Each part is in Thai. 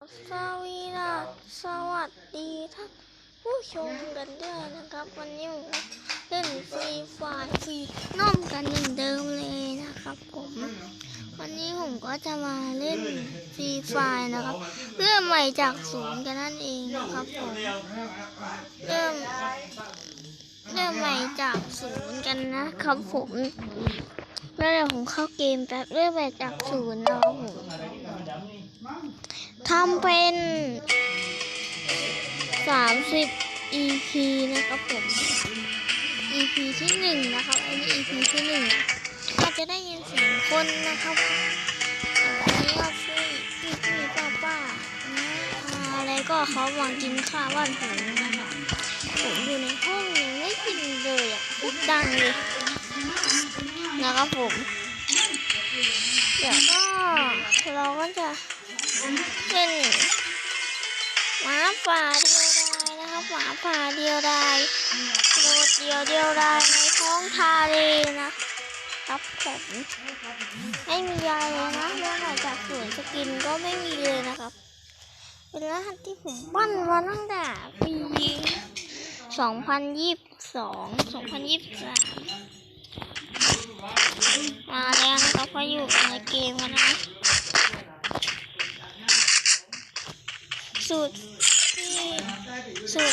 สวีดัสสวัสดีท่านผู้ชมกันด้วยนะครับ วันนี้ผมเล่นฟรีไฟร์ฟรีน้อมกันเหมือนเดิมเลยนะครับผมวันนี้ผมก็จะมาเล่นฟรีไฟร์นะครับ เริ่มใหม่จากศูนย์กันนั่นเองนะครับผมเริ่มเริ่มใหม่จากศูนย์กันนะครับผมแล้วเดี๋ยวผมเข้าเกมแป๊บเริ่มใหม่จากศูนย์นะครับผม ทำเป็นสามสิบ EP นะครับผม EP ที่หนึ่งนะครับ อันนี้ EP ที่หนึ่งก็จะได้ยินเสียงคนนะครับอันนี้ก็พี่พี่พี่ป้าป้าอาอะไรก็เขาวางกินข้าวบ้านผมนะครับผมอยู่ในห้องยังไม่กินเลยอะพูดดังเลยนะครับผม เดี๋ยวก็เราก็จะ เป็นหมาป่าเดียวดายนะครับหมาป่าเดียวดายโดดเดียวเดียวดายในท้องทะเลนะครับผมไม่มีอะไรเลยนะเรื่องไหนจากสวนสกินก็ไม่มีเลยนะครับ เป็นรหัสที่ผมปั้นมาตั้งแต่ปี2022 2023มาแล้วนะครับพออยู่ในเกมกันนะ สูตรที่สูต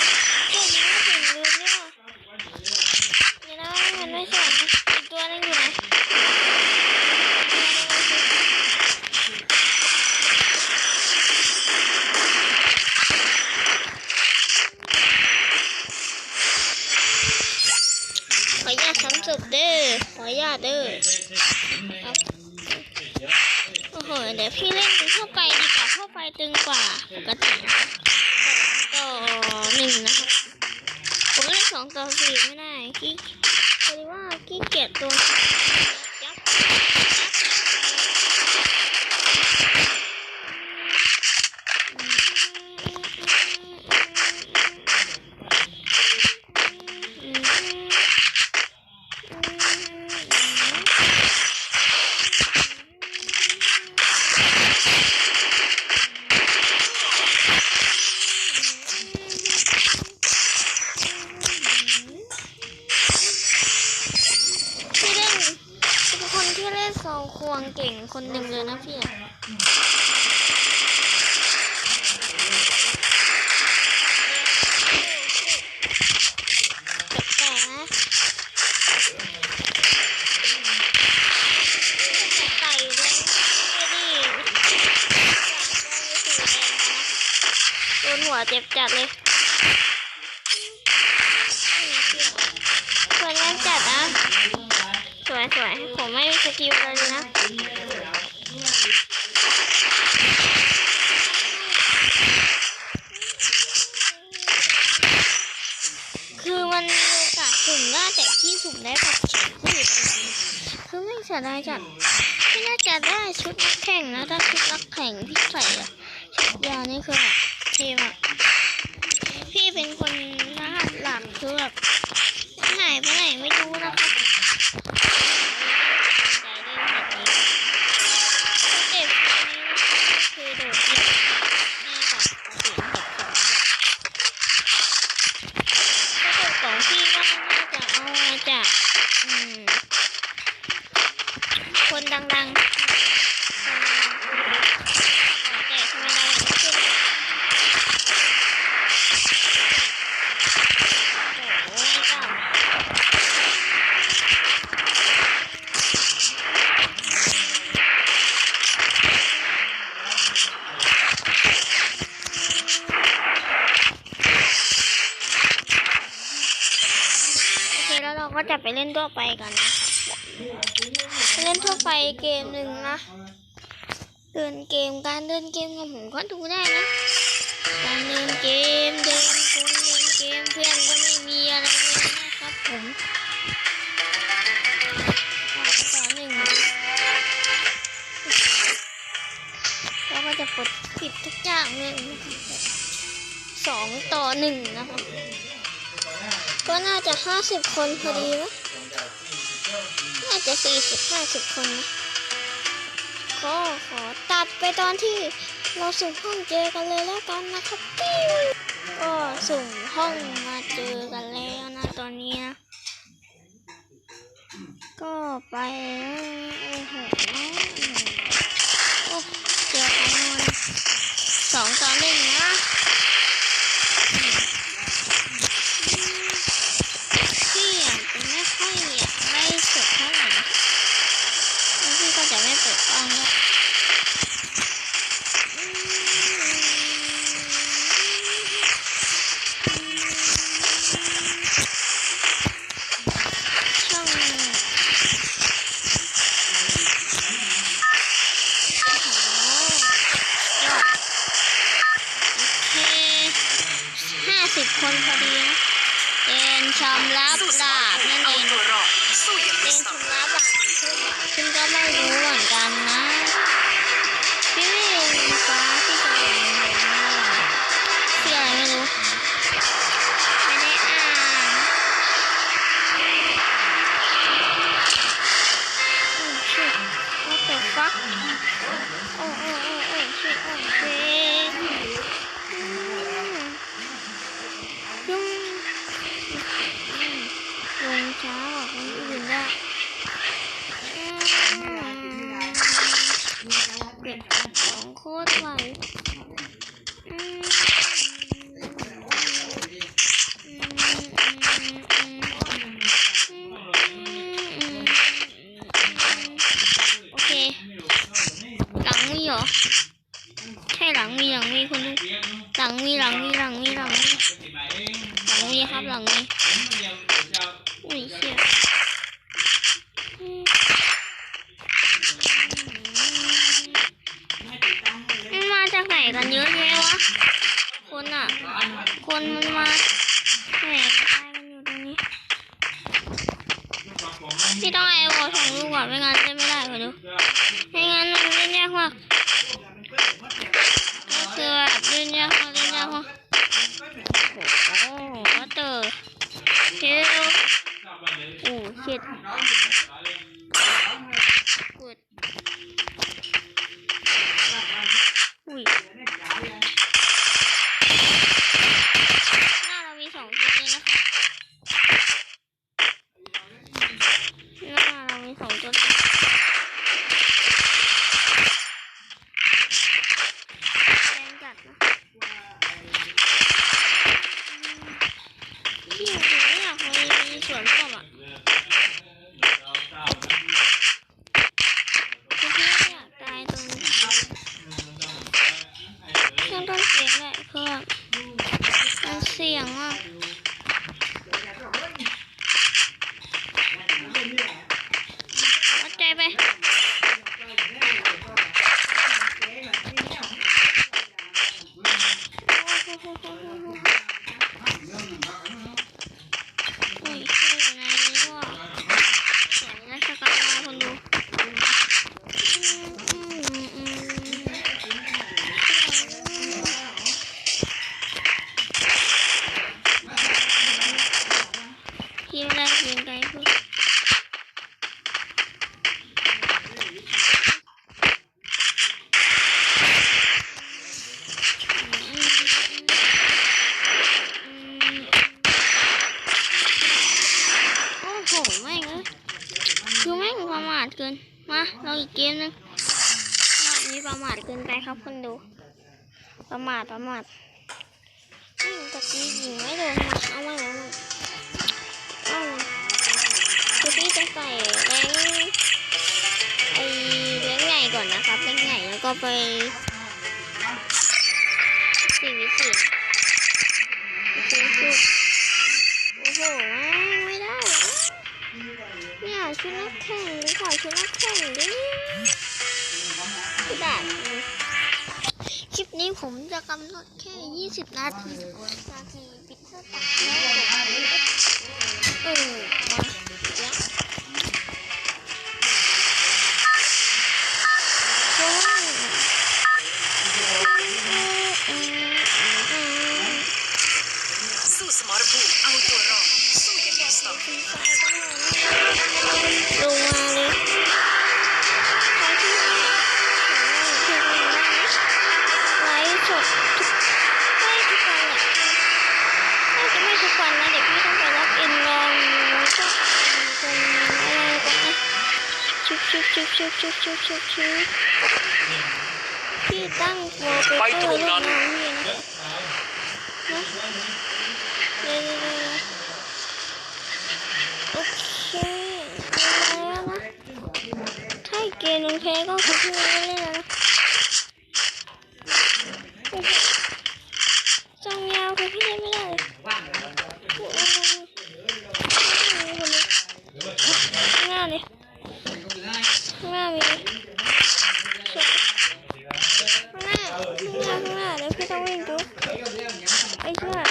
สกิลอะไรเลยนะคือมันมีโอกาสสุ่มได้แต่ที่สุ่มได้แบบที่อยู่ตรงนี้คือไม่เสียดายจัดพี่น่าจะได้ชุดนักแข่งนะถ้าชุดนักแข่งพี่ใส่อะชุดยาวนี่คือแบบเท่มากพี่เป็นคนรหัสหลักคือแบบหายไปไหนไม่รู้นะครับ เด็กคือโดดเดี่ยวน่าจะเสียงกับของถ้าเกิดของพี่ก็น่าจะเอามาจากอืมคนดังๆแต่ทำไมเราไม่ขึ้น ก็จะไปเล่น ทั่วไปกันนะเล่นทั่วไปเกมหนึ่งนะ เดินเกมการเดินเกมของผมก็ดูได้นะ การเดินเกมเดินคนเดินเกมเพื่อนก็ไม่มีอะไรเลยนะครับผมสองต่อหนึ่งแล้วก็จะปลดปิดทุกอย่างเลยสองต่อหนึ่งนะครับ ก็น่าจะห้าสิบคนพอดีนะน่า จะสี่สิบห้าสิบคนนะก็ขอตัดไปตอนที่เราสุ่มห้องเจอกันเลยแล้วกันนะครับปิ้วก็สุ่มห้องมาเจอกันแล้วนะตอนนี้นะก็ไปโอ้โหโอ้เจอกันสองตอหนึ่งนะ fuck โอ้โอ้โอ้โอ้ shit โอ้ shit อืมยุ่งอืมลงช้ากว่าคนอื่นด้วยอืมเด็กสองโคตรไหวอืมอืมอืมอืมอืมอืมโอเค หลังมีเหรอ ใช่หลังมีหลังมีคนดูหลังมีหลังมีหลังมีหลังมีหลังมีครับหลังมีอุ้ยเชี่ยอืมมันมาจากไหนกันเยอะแยะวะ คนอะ คนมันมาแหมตายกันอยู่ตรงนี้ พี่ต้องไอโอสองลูกก่อนไม่งั้นเล่นไม่ได้คนดูไม่งั้นมันเล่นยากมากก็คือแบบเล่นยากมากเล่นยากมากโอ้โหก็เตอร์เชลโอ้ชิดกดอุ้ยหน้าเรามีสองตัวเลยนะคะห น้าเประมาทตะกี้ยิงไม่โดนเอาไว้แล้วนะเอาคือพี่จะใส่แรงไอแรงใหญ่ก่อนนะครับแรงใหญ่แล้วก็ไปสี่วิสี่โอ้โหไม่ได้แล้เนี่ยชุดนักแข่งหรือขอชุดนักแข่งดิกระดา นี้ผมจะกำหนดแค่ 20 นาทีนาทีปิดสตาร์ทแล้วเออ ชุชุบชุบชุบชุบพี่ตั้งวอลเปเปอร์ลูกน้องพี่นะคะนะเร็วๆโอเคแล้วนะถ้าเกมมันแพ้ก็คือเล่นนะ mami. Mamá, mamá, ¿qué está viendo? Ay, mamá.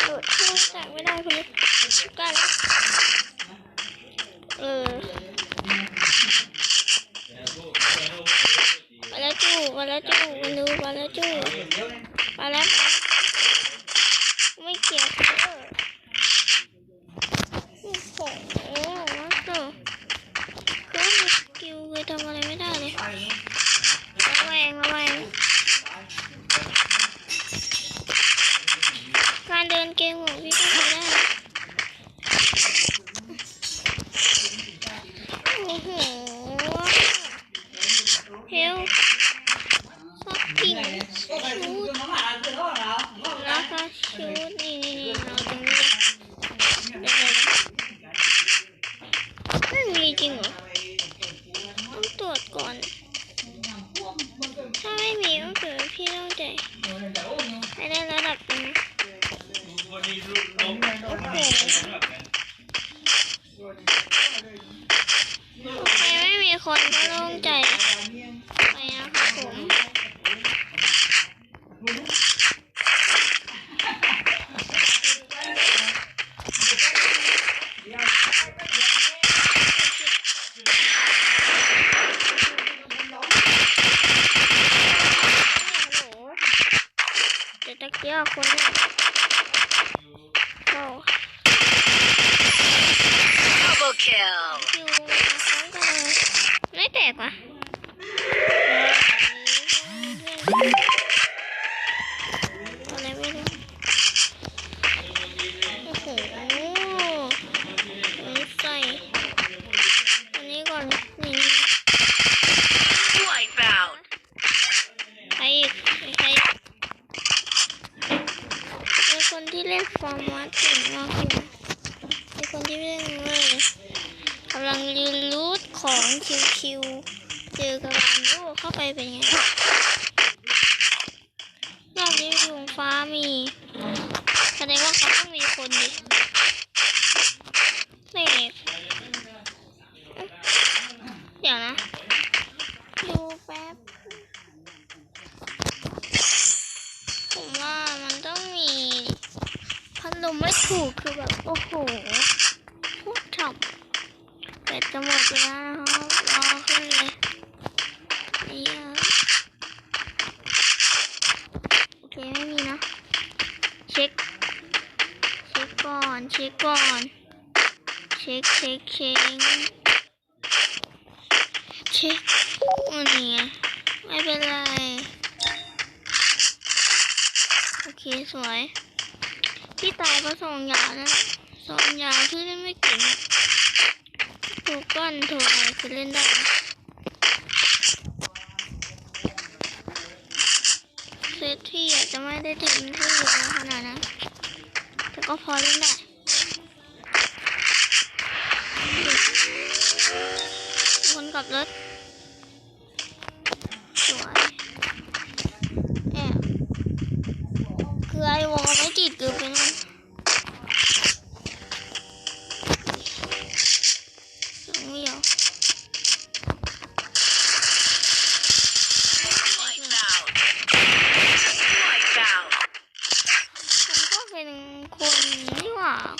Yeah, for me. Double kill. ไปเป็นไงรอบนี้ลุงฟ้ามี แสดงว่าเขาต้องมี เคสวย พี่ตายเพราะส่งยาวนะส่งยาวที่เล่นไม่เก่งถูกก้อนถูกอะไรคือเล่นได้เซตที่อาจจะไม่ได้ถึงที่อยู่ขนาดนั้นแต่ก็พอเล่นได้คนกับรถ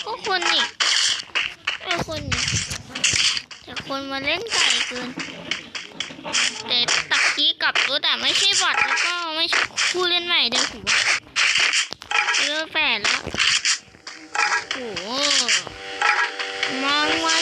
ก็คนนี่ไอ้คนนี่แต่คนมาเล่นไก่เกินแต่ตักกี้กลับรถอะไม่ใช่บอทแล้วก็ไม่ใช่ผู้เล่นใหม่เดี๋ยวผมว่าเลือแฝดแล้วโอ้โหมามาดิมา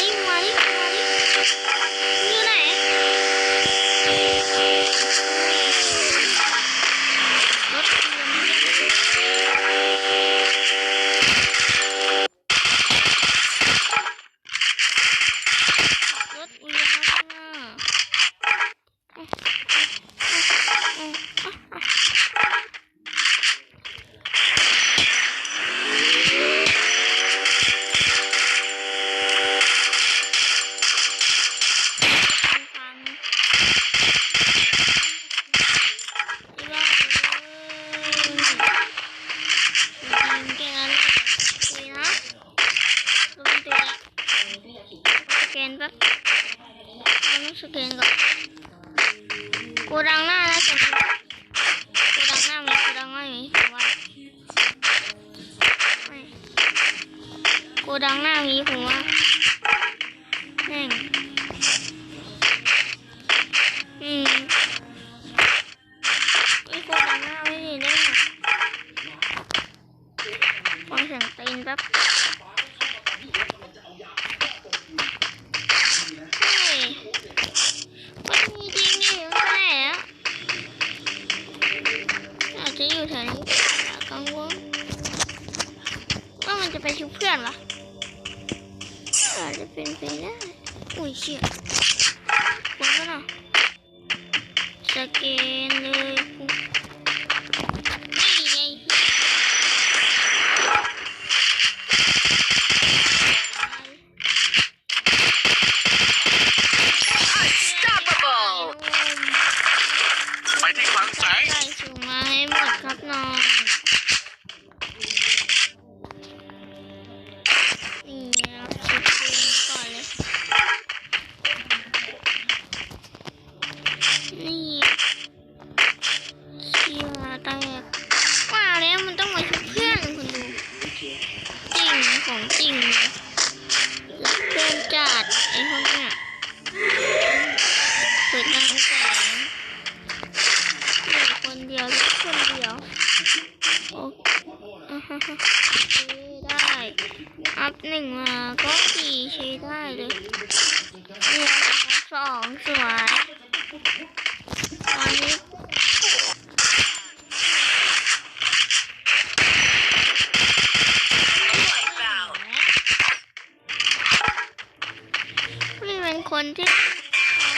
คนที่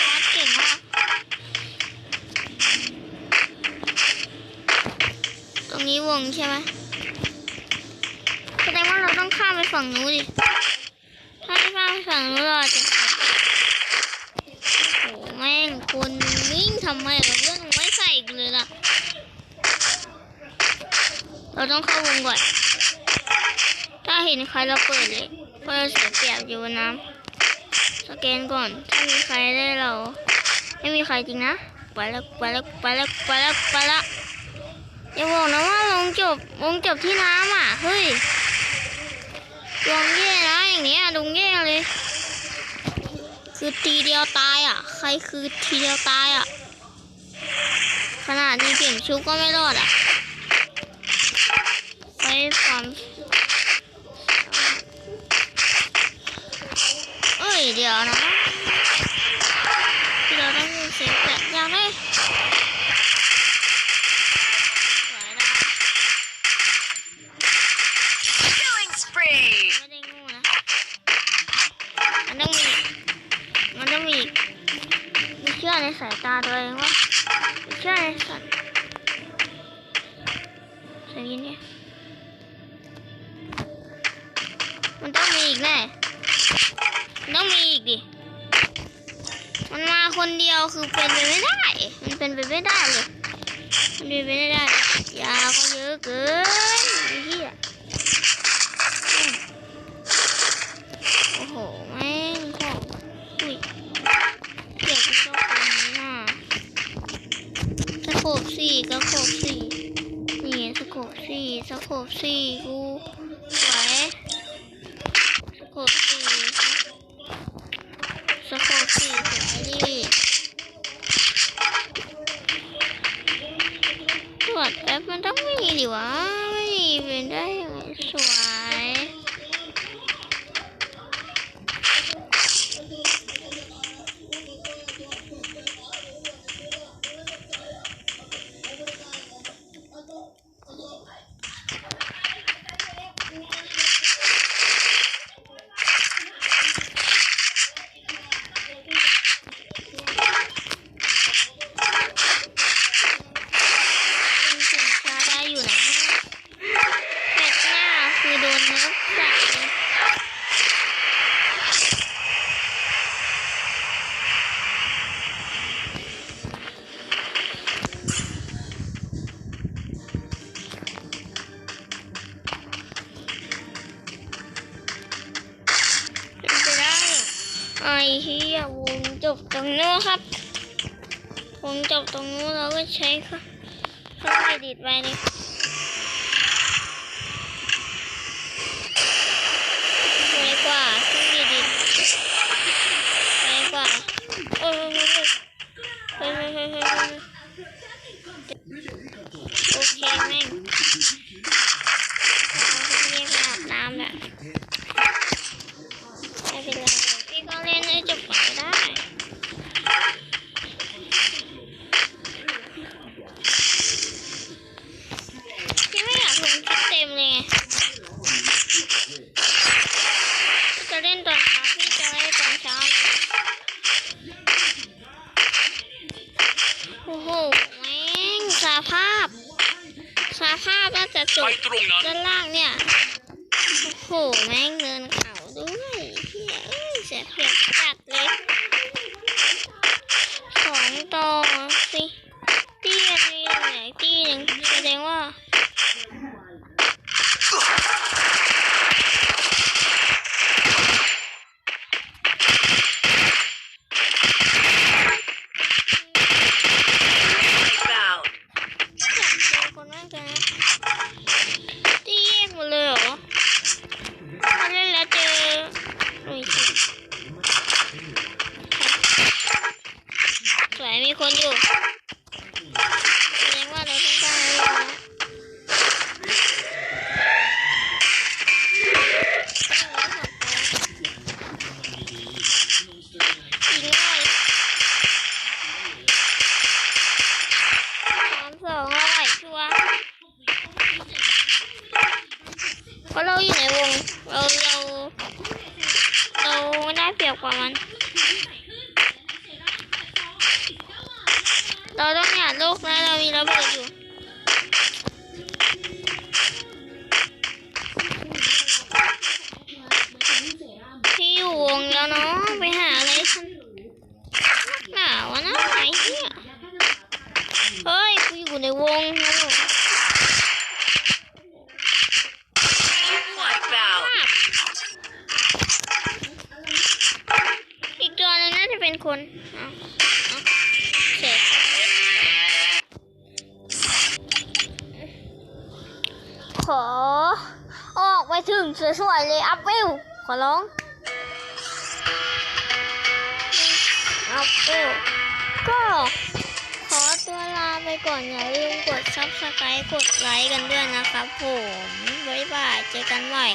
วัดเก่งมากตรงนี้วงใช่ไหมแสดงว่าเราต้องข้ามไปฝั่งนู้นดิถ้าไม่ข้ามไปฝั่งนู้นเราจะโอ้โหแม่งคนวิ่งทำไมกับเรื่องไม่ใส่เลยล่ะ เราต้องเข้าวงก่อน ถ้าเห็นใครเราเปิดเลยเพราะเราเสียเปรียบอยู่น้ำ สแกนก่อน ถ้ามีใครได้เรา ไม่มีใครจริงนะไปแล้วไปแล้วไปแล้วไปแล้วไปแล้วอย่าบอกนะว่าลงจบลงจบที่น้ำอะ เฮ้ยลงแย่นะอย่างเงี้ยลงแย่เลย คือทีเดียวตายอะ ใครคือทีเดียวตายอะ ขนาดนี้เปลี่ยนชุดก็ไม่รอดอะ ไปความ เอ้ยเดี๋ยวนะที่เราต้องมีเสียงแบบอยากได้สวยนะ Killing spree ไม่ได้งูนะมันต้องมีมันต้องมีมีเชื่อในสายตาตัวเองว่ามีเชื่อในสัตว์เสียงเนี่ยมันต้องมีอีกแน่มัน ต้องมีอีกดิ มันมาคนเดียวคือเป็นไปไม่ได้ มันเป็นไปไม่ได้เลย มันเป็นไปไม่ได้ ยาก็เยอะเกินไอ้เหี้ยโอ้โหแม่งของอุ้ยเด็กมันชอบคนนี้น่ะสโคบสี่สโคบสี่นี่สโคบสี่สโคบสี่กู 这是啊？ ไอเฮียวงจบตรงนู้นครับวงจบตรงนู้นเราก็ใช้ครับค่อยดิดไว้นี่ จุดด้านล่างเนี่ยโหแม่งเดิน 关注 งแล้วเนาะไปหาอะไรสันหนาวนะไอ้เหี้ยเฮ้ยกูอยู่ในวงนะลูกอีกตัวนึงน่าจะเป็นคนขอ ออกไปถึงสวยๆเลย อัพเวลขอร้อง ก็ขอตัวลาไปก่อนอย่าลืมกดซับสไครต์กดไลค์กันด้วยนะครับผม บ๊ายบาย เจอกันใหม่